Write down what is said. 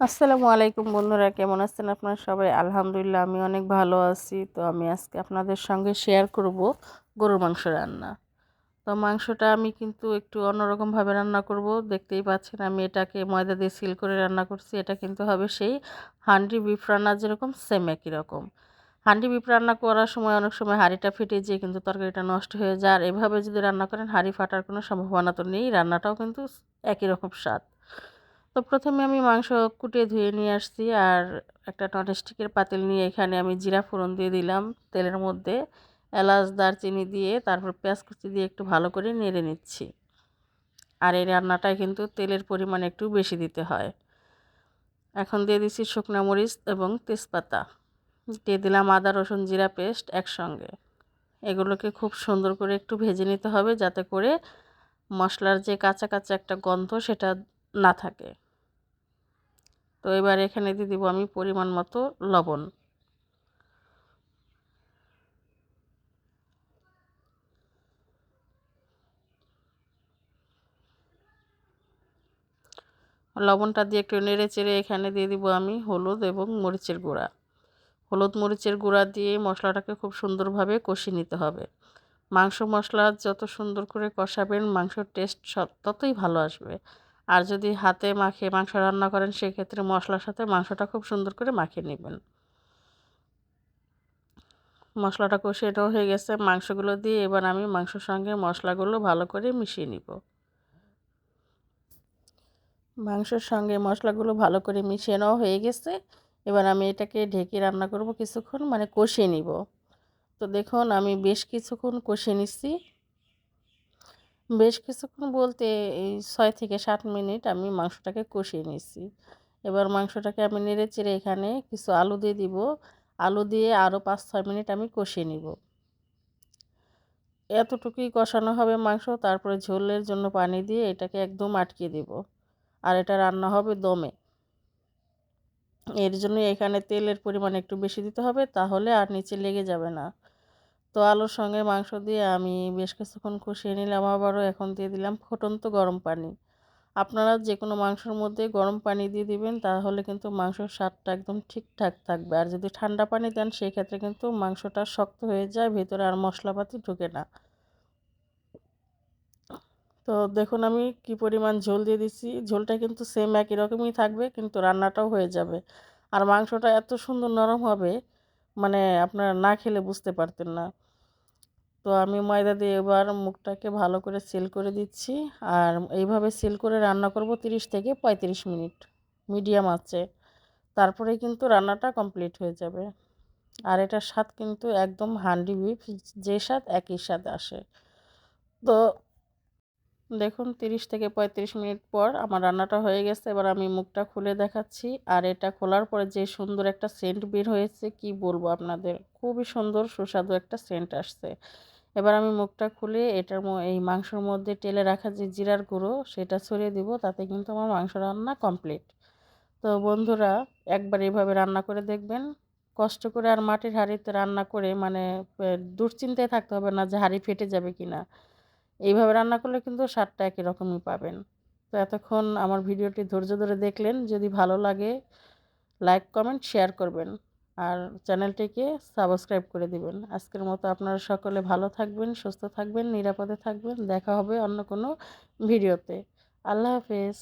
আসসালামু আলাইকুম বন্ধুরা, কেমন আছেন আপনারা সবাই? আলহামদুলিল্লাহ, আমি অনেক ভালো আছি। তো আমি আজকে আপনাদের সঙ্গে শেয়ার করব গরুর মাংস রান্না। তো মাংসটা আমি কিন্তু একটু অন্যরকমভাবে রান্না করব। দেখতেই পাচ্ছেন আমি এটাকে ময়দা দিয়ে সিল করে রান্না করছি। এটা কিন্তু হবে সেই হান্ডি বিফ রান্না যেরকম সেম একই রকম। হান্ডি বিফ রান্না করার সময় অনেক সময় হাঁড়িটা ফেটে যেয়ে, কিন্তু তরকারিটা নষ্ট হয়ে যায়। আর এভাবে যদি রান্না করেন, হাঁড়ি ফাটার কোনো সম্ভাবনা তো নেই। রান্নাটাও কিন্তু একই রকম স্বাদ। তো প্রথমে আমি মাংস কুটে ধুয়ে নিয়ে আসছি আর একটা ননস্টিকের পাতিল নিয়ে এখানে আমি জিরা ফোড়ন দিয়ে দিলাম তেলের মধ্যে, এলাচ, দারচিনি দিয়ে তারপর পেঁয়াজ কুচি দিয়ে একটু ভালো করে নেড়ে নিচ্ছি। আর এই রান্নাটায় কিন্তু তেলের পরিমাণ একটু বেশি দিতে হয়। এখন দিয়ে দিচ্ছি শুকনো মরিচ এবং তেজপাতা। দিয়ে দিলাম আদা, রসুন, জিরা পেস্ট একসঙ্গে। এগুলোকে খুব সুন্দর করে একটু ভেজে নিতে হবে যাতে করে মশলার যে কাঁচা কাঁচা একটা গন্ধ সেটা না থাকে। তো এবার এখানে দিয়ে দিব আমি পরিমাণ মতো লবণ। লবণটা দিয়ে একটু নেড়ে চেড়ে এখানে দিয়ে দিব আমি হলুদ এবং মরিচের গুঁড়া। হলুদ, মরিচের গুঁড়া দিয়ে মশলাটাকে খুব সুন্দরভাবে কষিয়ে নিতে হবে। মাংস মশলা যত সুন্দর করে কষাবেন, মাংসর টেস্ট ততই ভালো আসবে। আর যদি হাতে মাখিয়ে মাংস রান্না করেন, সেক্ষেত্রে মশলার সাথে মাংসটা খুব সুন্দর করে মাখিয়ে নেবেন। মশলাটা কষিয়েটাও হয়ে গেছে। মাংসগুলো দিয়ে এবার আমি মাংসর সঙ্গে মশলাগুলো ভালো করে মিশিয়ে নিব। মাংসর সঙ্গে মশলাগুলো ভালো করে মিশিয়ে নেওয়া হয়ে গেছে। এবার আমি এটাকে ঢেকে রান্না করব কিছুক্ষণ মানে কষিয়ে নিব। তো দেখুন, আমি বেশ কিছুক্ষণ কষিয়ে নিচ্ছি। বেশ কিছুক্ষণ বলতে এই ছয় থেকে সাত মিনিট আমি মাংসটাকে কষিয়ে নিচ্ছি এবার মাংসটাকে আমি নেড়ে চেড়ে এখানে কিছু আলু দিয়ে দিব। আলু দিয়ে আরও পাঁচ ছয় মিনিট আমি কষিয়ে নিব। এতটুকুই কষানো হবে মাংস, তারপরে ঝোলের জন্য পানি দিয়ে এটাকে একদম আটকে দিব। আর এটা রান্না হবে দমে। এর জন্য এখানে তেলের পরিমাণ একটু বেশি দিতে হবে, তাহলে আর নিচে লেগে যাবে না। তো আলুর সঙ্গে মাংস দিয়ে আমি বেশ কিছুক্ষণ কষিয়ে নিলাম, আবারও এখন দিয়ে দিলাম ফুটন্ত গরম পানি। আপনারা যে কোনো মাংসের মধ্যে গরম পানি দিয়ে দিবেন, তাহলে কিন্তু মাংসর স্বাদটা একদম ঠিকঠাক থাকবে। আর যদি ঠান্ডা পানি দেন সেই ক্ষেত্রে কিন্তু মাংসটা শক্ত হয়ে যায়, ভেতরে আর মশলাপাতি ঢুকে না। তো দেখুন আমি কি পরিমাণ ঝোল দিয়ে দিচ্ছি। ঝোলটা কিন্তু সেম একই রকমই থাকবে, কিন্তু রান্নাটাও হয়ে যাবে। আর মাংসটা এত সুন্দর নরম হবে মানে আপনারা না খেলে বুঝতে পারতেন না। তো আমি ময়দা দিয়ে এবার মুখটাকে ভালো করে সেল করে দিচ্ছি। আর এইভাবে সেল করে রান্না করব 30 থেকে পঁয়ত্রিশ মিনিট, মিডিয়াম আছে তারপরে কিন্তু রান্নাটা কমপ্লিট হয়ে যাবে। আর এটার স্বাদ কিন্তু একদম হান্ডি বিফ, যে স্বাদ একই স্বাদ আসে। তো দেখুন 30 থেকে পঁয়ত্রিশ মিনিট পর আমার রান্নাটা হয়ে গেছে। এবার আমি মুখটা খুলে দেখাচ্ছি। আর এটা খোলার পরে যে সুন্দর একটা সেন্ট বের হয়েছে, কি বলব আপনাদের? খুবই সুন্দর সুস্বাদু একটা সেন্ট আসছে। এবার আমি মুখটা খুলে এটার এই মাংসর মধ্যে টেলে রাখা যে জিরার গুঁড়ো, সেটা ছড়িয়ে দিব, তাতে কিন্তু আমার মাংস রান্না কমপ্লিট তো বন্ধুরা, একবার এভাবে রান্না করে দেখবেন। কষ্ট করে আর মাটির হাঁড়িতে রান্না করে মানে দুশ্চিন্তায় থাকতে হবে না যে হাঁড়ি ফেটে যাবে কি না এইভাবে রান্না করলে কিন্তু স্বাদটা একই রকমই পাবেন। তো এতক্ষণ আমার ভিডিওটি ধৈর্য ধরে দেখলেন। যদি ভালো লাগে, লাইক, কমেন্ট, শেয়ার করবেন। আর চ্যানেলটিকে সাবস্ক্রাইব করে দিবেন। আজকের মতো আপনারা সকলে ভালো থাকবেন, সুস্থ থাকবেন, নিরাপদে থাকবেন। দেখা হবে অন্য কোনো ভিডিওতে। আল্লাহ হাফেজ।